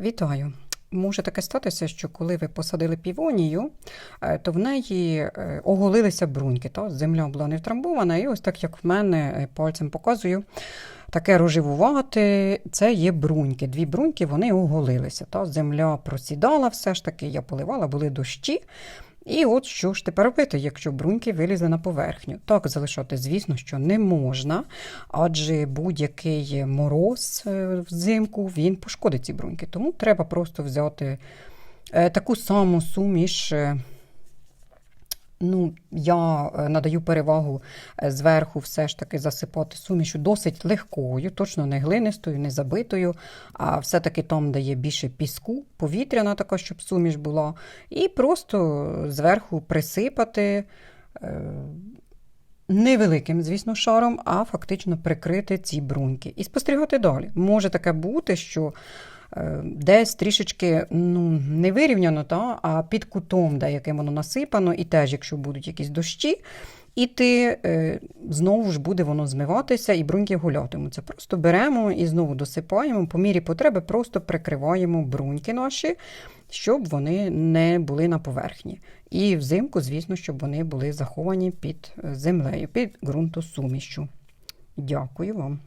Вітаю! Може таке статися, що коли ви посадили півонію, е, то в неї е, оголилися бруньки. Та? Земля була не втрамбована, і ось так, як в мене е, пальцем показую, таке рожевувати, це є бруньки. Дві бруньки вони оголилися. Та? Земля просідала все ж таки, я поливала, були дощі. І от що ж тепер робити, якщо бруньки вилізли на поверхню? Так залишати, звісно, що не можна, адже будь-який мороз е, взимку він пошкодить ці бруньки. Тому треба просто взяти е, таку саму суміш. Ну, я е, надаю перевагу е, зверху все ж таки засипати сумішу досить легкою, точно не глинистою, не забитою, а все-таки там, де є більше піску, повітряна така, щоб суміш була, і просто зверху присипати е, невеликим, звісно, шаром, а фактично прикрити ці бруньки. І спостерігати далі. Може таке бути, що десь трішечки ну, не вирівняно, та, а під кутом, де яким воно насипано, і теж, якщо будуть якісь дощі, і ти е, знову ж буде воно змиватися, і бруньки гулятимуться. Просто беремо і знову досипаємо, по мірі потреби просто прикриваємо бруньки наші, щоб вони не були на поверхні. І взимку, звісно, щоб вони були заховані під е, землею, під ґрунтосумішчю. Дякую вам.